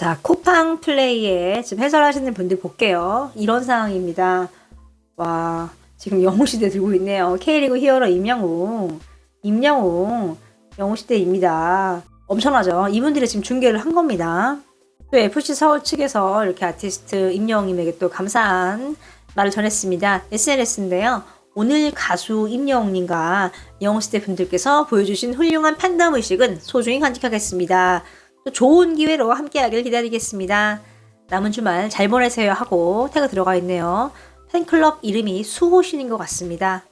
자, 쿠팡 플레이에 지금 해설하시는 분들 볼게요. 이런 상황입니다. 와, 지금 영웅시대 들고 있네요. K리그 히어로 임영웅. 임영웅. 영웅시대입니다. 엄청나죠? 이분들이 지금 중계를 한 겁니다. 또 FC 서울 측에서 이렇게 아티스트 임영웅님에게 또 감사한 말을 전했습니다. SNS인데요. 오늘 가수 임영웅님과 영웅시대 분들께서 보여주신 훌륭한 판단 의식은 소중히 간직하겠습니다. 또 좋은 기회로 함께하길 기다리겠습니다. 남은 주말 잘 보내세요 하고 태그 들어가 있네요. 팬클럽 이름이 수호신인 것 같습니다.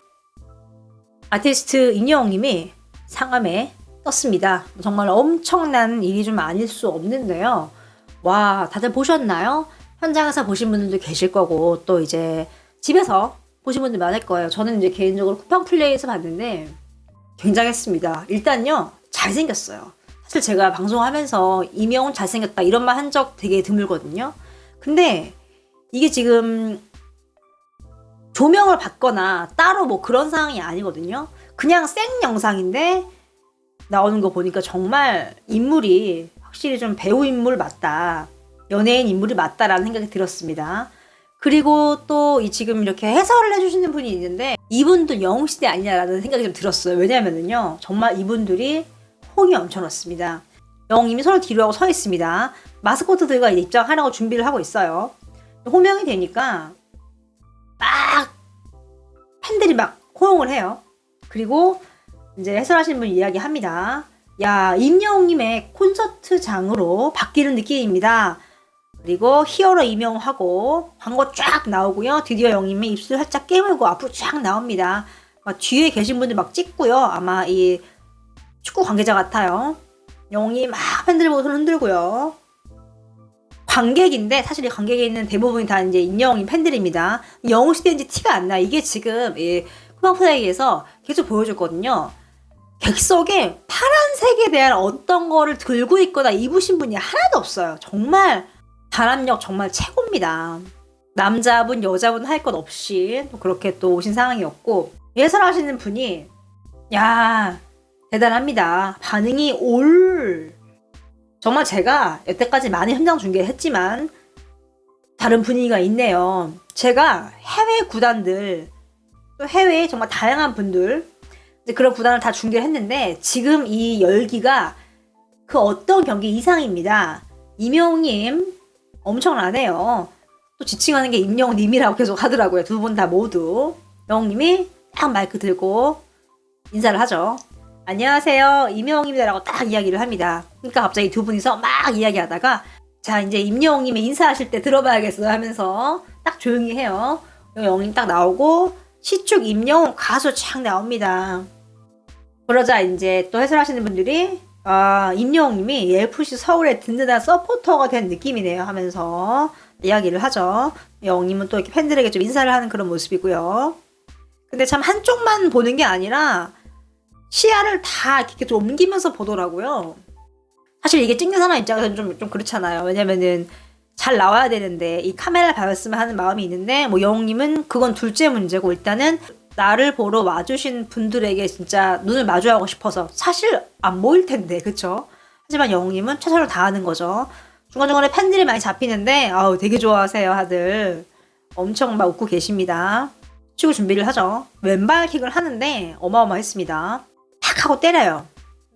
아티스트 임영웅님이 상암에 떴습니다. 정말 엄청난 일이 좀 아닐 수 없는데요. 와, 다들 보셨나요? 현장에서 보신 분들도 계실 거고, 또 이제 집에서 보신 분들 많을 거예요. 저는 이제 개인적으로 쿠팡 플레이에서 봤는데 굉장했습니다. 일단요, 잘생겼어요. 사실 제가 방송하면서 이명훈 잘생겼다 이런 말 한 적 되게 드물거든요. 근데 이게 지금 조명을 받거나 따로 뭐 그런 상황이 아니거든요. 그냥 생 영상인데 나오는 거 보니까 정말 인물이 확실히 좀 배우 인물 맞다. 연예인 인물이 맞다라는 생각이 들었습니다. 그리고 또 이 지금 이렇게 해설을 해주시는 분이 있는데 이분도 영웅시대 아니냐라는 생각이 좀 들었어요. 왜냐면은요. 정말 이분들이 홍이 엄청났습니다. 영웅님이 서로 뒤로 하고 서 있습니다. 마스코트들과 입장하라고 준비를 하고 있어요. 호명이 되니까 막 팬들이 막 호응을 해요. 그리고 이제 해설하시는 분이 이야기합니다. 야, 임영웅님의 콘서트장으로 바뀌는 느낌입니다. 그리고 히어로 임영웅하고 광고 쫙 나오고요. 드디어 영님이 입술 살짝 깨물고 앞으로 쫙 나옵니다. 막 뒤에 계신 분들 막 찍고요. 아마 이 축구 관계자 같아요. 영웅이 막 팬들 보고 손 흔들고요. 관객인데 사실 이 관객에 있는 대부분이 다 이제 인영웅 팬들입니다. 영웅 시대인지 티가 안 나. 이게 지금 이 쿠팡 플레이에서 계속 보여줬거든요. 객석에 파란색에 대한 어떤 거를 들고 있거나 입으신 분이 하나도 없어요. 정말 단합력 정말 최고입니다. 남자분, 여자분 할 것 없이 또 그렇게 또 오신 상황이었고 예설하시는 분이 야 대단합니다. 반응이 올 정말 제가 여태까지 많이 현장 중계를 했지만 다른 분위기가 있네요. 제가 해외 구단들 또 해외에 정말 다양한 분들 그런 구단을 다 중계를 했는데 지금 이 열기가 그 어떤 경기 이상입니다. 이명님 엄청나네요. 또 지칭하는 게 임영님이라고 계속 하더라고요. 두 분 다 모두. 영님이 딱 마이크 들고 인사를 하죠. 안녕하세요. 임영웅입니다라고 딱 이야기를 합니다. 그러니까 갑자기 두 분이서 막 이야기하다가 자 이제 임영웅님이 인사하실 때 들어봐야겠어 하면서 딱 조용히 해요. 영웅님 딱 나오고 시축 임영웅 가수 착 나옵니다. 그러자 이제 또 해설하시는 분들이 아 임영웅님이 FC 서울의 든든한 서포터가 된 느낌이네요 하면서 이야기를 하죠. 영웅님은 또 이렇게 팬들에게 좀 인사를 하는 그런 모습이고요. 근데 참 한쪽만 보는 게 아니라 시야를 다 이렇게 좀 옮기면서 보더라고요. 사실 이게 찍는 사람 입장에서는 좀, 좀 그렇잖아요. 왜냐면은 잘 나와야 되는데 이 카메라를 받았으면 하는 마음이 있는데 뭐 영웅님은 그건 둘째 문제고 일단은 나를 보러 와주신 분들에게 진짜 눈을 마주하고 싶어서 사실 안 보일 텐데 그쵸? 하지만 영웅님은 최선을 다하는 거죠. 중간중간에 팬들이 많이 잡히는데 아우 되게 좋아하세요 다들 엄청 막 웃고 계십니다. 치고 준비를 하죠. 왼발 킥을 하는데 어마어마했습니다. 탁 하고 때려요.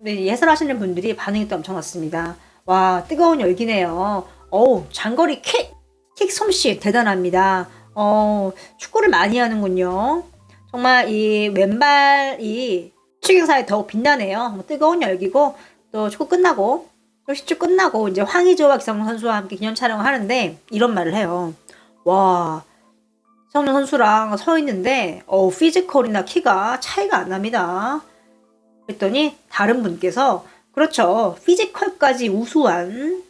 예설하시는 분들이 반응이 또 엄청났습니다. 와, 뜨거운 열기네요. 어우, 장거리 킥, 킥 솜씨 대단합니다. 어, 축구를 많이 하는군요. 정말 이 왼발이 축구사에 더욱 빛나네요. 뭐 뜨거운 열기고, 또 축구 끝나고, 또 시축 끝나고, 이제 황희조와 기성용 선수와 함께 기념 촬영을 하는데, 이런 말을 해요. 와, 성용 선수랑 서 있는데, 어, 피지컬이나 키가 차이가 안 납니다. 그랬더니 다른 분께서 그렇죠. 피지컬까지 우수한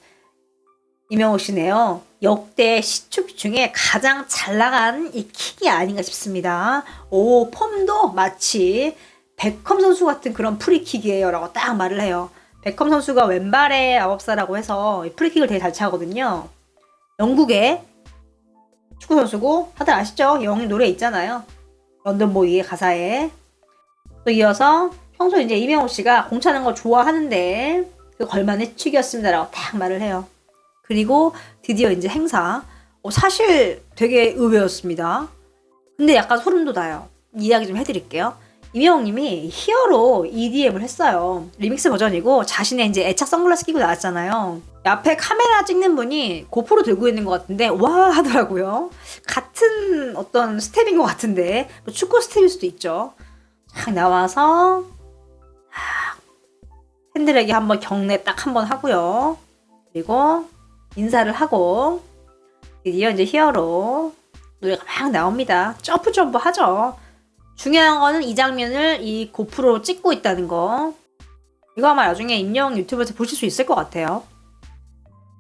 이명호 씨네요. 역대 시축 중에 가장 잘 나간 이 킥이 아닌가 싶습니다. 오, 폼도 마치 베컴 선수 같은 그런 프리킥이에요. 라고 딱 말을 해요. 베컴 선수가 왼발의 아홉사라고 해서 프리킥을 되게 잘 차거든요. 영국의 축구 선수고 다들 아시죠? 영웅 노래 있잖아요. 런던 보이의 가사에. 또 이어서 평소에 이제 이명호 씨가 공차는 거 좋아하는데 그 걸만의 축이었습니다라고 딱 말을 해요. 그리고 드디어 이제 행사. 어, 사실 되게 의외였습니다. 근데 약간 소름 돋아요. 이야기 좀 해드릴게요. 이명웅님이 히어로 EDM을 했어요. 리믹스 버전이고 자신의 이제 애착 선글라스 끼고 나왔잖아요. 앞에 카메라 찍는 분이 고프로 들고 있는 것 같은데 와 하더라고요. 같은 어떤 스텝인 것 같은데 뭐 축구 스텝일 수도 있죠. 딱 나와서 딱 팬들에게 한번 경례 딱 한번 하고요. 그리고 인사를 하고 드디어 이제 히어로 노래가 막 나옵니다. 점프 점프 하죠. 중요한 거는 이 장면을 이 고프로 찍고 있다는 거. 이거 아마 나중에 임영 유튜브에서 보실 수 있을 것 같아요.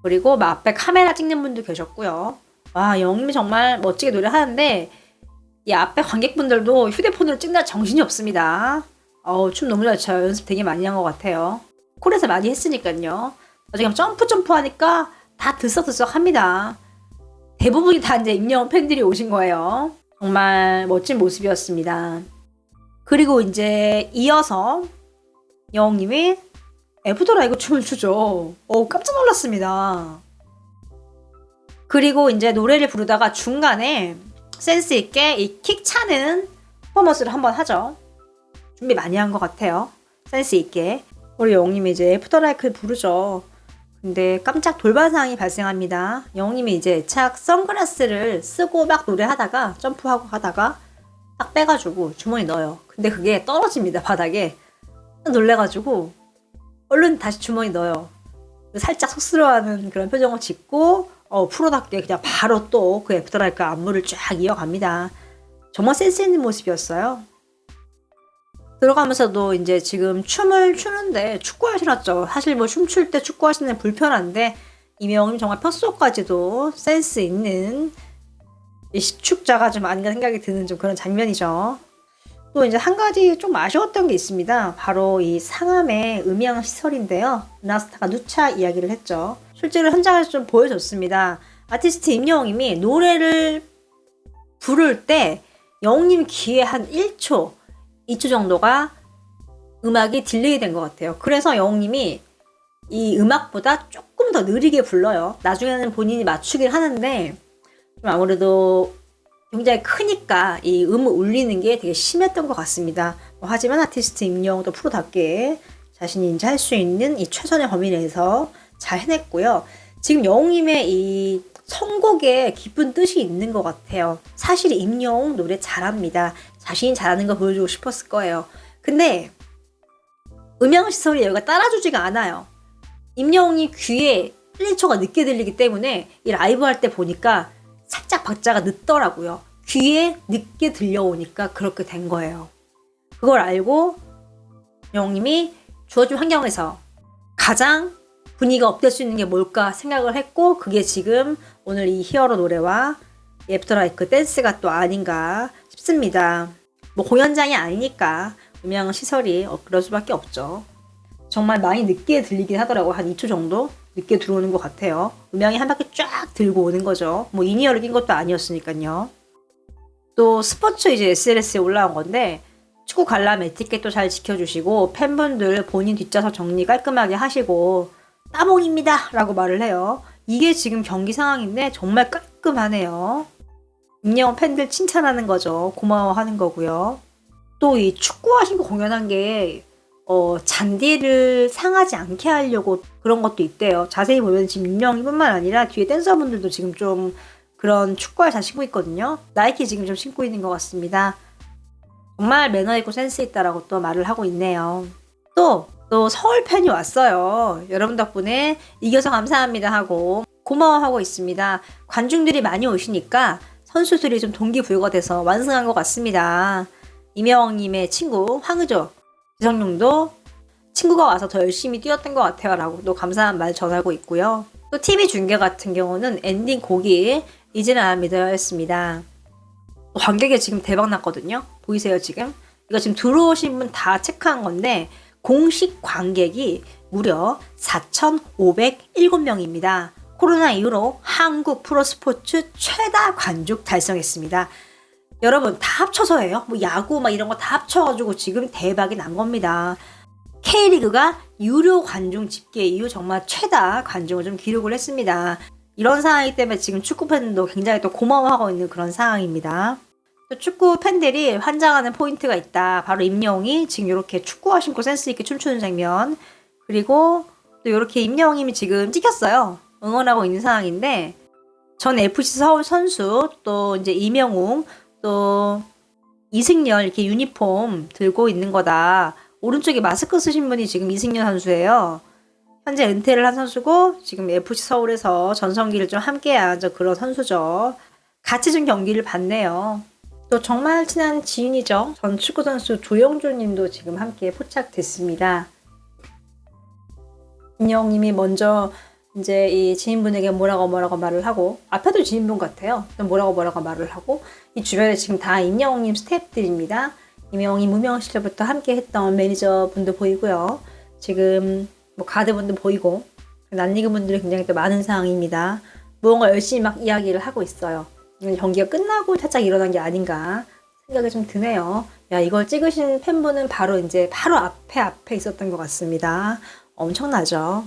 그리고 막 앞에 카메라 찍는 분도 계셨고요. 와, 영님이 정말 멋지게 노래하는데 이 앞에 관객분들도 휴대폰으로 찍느라 정신이 없습니다. 어우, 춤 너무 잘 춰요. 연습 되게 많이 한 것 같아요. 콜에서 많이 했으니까요. 나중에 점프 점프 하니까 다 들썩들썩 합니다. 대부분이 다 이제 임영웅 팬들이 오신 거예요. 정말 멋진 모습이었습니다. 그리고 이제 이어서 영웅님이 애프터라이브 춤을 추죠. 오, 깜짝 놀랐습니다. 그리고 이제 노래를 부르다가 중간에 센스 있게 이 킥 차는 퍼포먼스를 한번 하죠. 준비 많이 한 것 같아요. 센스 있게. 우리 영웅님이 이제 애프터라이크를 부르죠. 근데 깜짝 돌발 상황이 발생합니다. 영웅님이 이제 애착 선글라스를 쓰고 막 노래하다가 점프하고 하다가 딱 빼가지고 주머니 넣어요. 근데 그게 떨어집니다 바닥에. 놀래가지고 얼른 다시 주머니 넣어요. 살짝 쑥스러워하는 그런 표정을 짓고 어, 프로답게 그냥 바로 또 그 애프터라이크 안무를 쫙 이어갑니다. 정말 센스 있는 모습이었어요. 들어가면서도 이제 지금 춤을 추는데 축구화 신었죠. 사실 뭐 춤출 때 축구화 신는 불편한데 이명님 정말 뼛속까지도 센스 있는 이 시축자가 좀 아닌가 생각이 드는 좀 그런 장면이죠. 또 이제 한 가지 좀 아쉬웠던 게 있습니다. 바로 이 상암의 음향 시설인데요. 나스타가 누차 이야기를 했죠. 실제로 현장에서 좀 보여줬습니다. 아티스트 임영웅님이 노래를 부를 때 영웅님 귀에 한 1초 2초 정도가 음악이 딜레이 된 것 같아요. 그래서 영웅님이 이 음악보다 조금 더 느리게 불러요. 나중에는 본인이 맞추긴 하는데 좀 아무래도 굉장히 크니까 이 음을 울리는 게 되게 심했던 것 같습니다. 뭐 하지만 아티스트 임영웅도 프로답게 자신이 이제 할 수 있는 이 최선의 범위 내에서 잘 해냈고요. 지금 영웅님의 이 선곡에 깊은 뜻이 있는 것 같아요. 사실 임영웅 노래 잘합니다. 자신이 잘하는 거 보여주고 싶었을 거예요. 근데 음향시설이 여기가 따라주지가 않아요. 임영웅이 귀에 1, 2초가 늦게 들리기 때문에 이 라이브 할 때 보니까 살짝 박자가 늦더라고요. 귀에 늦게 들려오니까 그렇게 된 거예요. 그걸 알고 영웅님이 주어진 환경에서 가장 분위기가 업될 수 있는 게 뭘까 생각을 했고 그게 지금 오늘 이 히어로 노래와 애프터라이크 댄스가 또 아닌가 싶습니다. 뭐 공연장이 아니니까 음향 시설이 어, 그럴 수밖에 없죠. 정말 많이 늦게 들리긴 하더라고 한 2초 정도 늦게 들어오는 것 같아요. 음향이 한 바퀴 쫙 들고 오는 거죠. 뭐 이니어를 낀 것도 아니었으니까요. 또 스포츠 이제 SNS에 올라온 건데 축구 관람 에티켓도 잘 지켜주시고 팬분들 본인 뒷좌석 정리 깔끔하게 하시고 따봉입니다 라고 말을 해요. 이게 지금 경기 상황인데 정말 깔끔하네요. 임영웅 팬들 칭찬하는 거죠. 고마워하는 거고요. 또 이 축구화 신고 공연한 게 어, 잔디를 상하지 않게 하려고 그런 것도 있대요. 자세히 보면 지금 임영웅뿐만 아니라 뒤에 댄서분들도 지금 좀 그런 축구화 잘 신고 있거든요. 나이키 지금 좀 신고 있는 것 같습니다. 정말 매너 있고 센스 있다라고 또 말을 하고 있네요. 또, 또 서울 팬이 왔어요. 여러분 덕분에 이겨서 감사합니다 하고 고마워하고 있습니다. 관중들이 많이 오시니까 선수들이 좀 동기부여가 돼서 완승한 것 같습니다. 이명웅님의 친구 황의조, 지성룡도 친구가 와서 더 열심히 뛰었던 것 같아요 라고 또 감사한 말 전하고 있고요. 또 TV 중계 같은 경우는 엔딩 곡이 이제는 믿어야했습니다. 관객이 지금 대박 났거든요. 보이세요 지금? 이거 지금 들어오신 분 다 체크한 건데 공식 관객이 무려 4,507명입니다. 코로나 이후로 한국 프로스포츠 최다 관중 달성했습니다. 여러분 다 합쳐서예요. 뭐 야구 막 이런 거 다 합쳐가지고 지금 대박이 난 겁니다. K리그가 유료 관중 집계 이후 정말 최다 관중을 좀 기록을 했습니다. 이런 상황이기 때문에 지금 축구 팬들도 굉장히 또 고마워하고 있는 그런 상황입니다. 또 축구 팬들이 환장하는 포인트가 있다. 바로 임영웅이 지금 이렇게 축구화 신고 센스 있게 춤추는 장면. 그리고 또 이렇게 임영웅이 지금 찍혔어요. 응원하고 있는 상황인데 전 FC 서울 선수 또 이제 이명웅 또 이승열 이렇게 유니폼 들고 있는 거다. 오른쪽에 마스크 쓰신 분이 지금 이승열 선수예요. 현재 은퇴를 한 선수고 지금 FC 서울에서 전성기를 좀 함께한 저 그런 선수죠. 같이 좀 경기를 봤네요. 또 정말 친한 지인이죠. 전 축구 선수 조영준 님도 지금 함께 포착됐습니다. 인영님이 먼저 이제 이 지인분에게 뭐라고 뭐라고 말을 하고 앞에도 지인분 같아요. 뭐라고 뭐라고 말을 하고 이 주변에 지금 다 임영웅님 스태프들입니다. 임영웅이 무명 시절부터 함께 했던 매니저 분도 보이고요. 지금 뭐 가드분도 보이고 난리그 분들이 굉장히 또 많은 상황입니다. 무언가 열심히 막 이야기를 하고 있어요. 이건 경기가 끝나고 살짝 일어난 게 아닌가 생각이 좀 드네요. 야 이걸 찍으신 팬분은 바로 이제 바로 앞에 앞에 있었던 것 같습니다. 엄청나죠.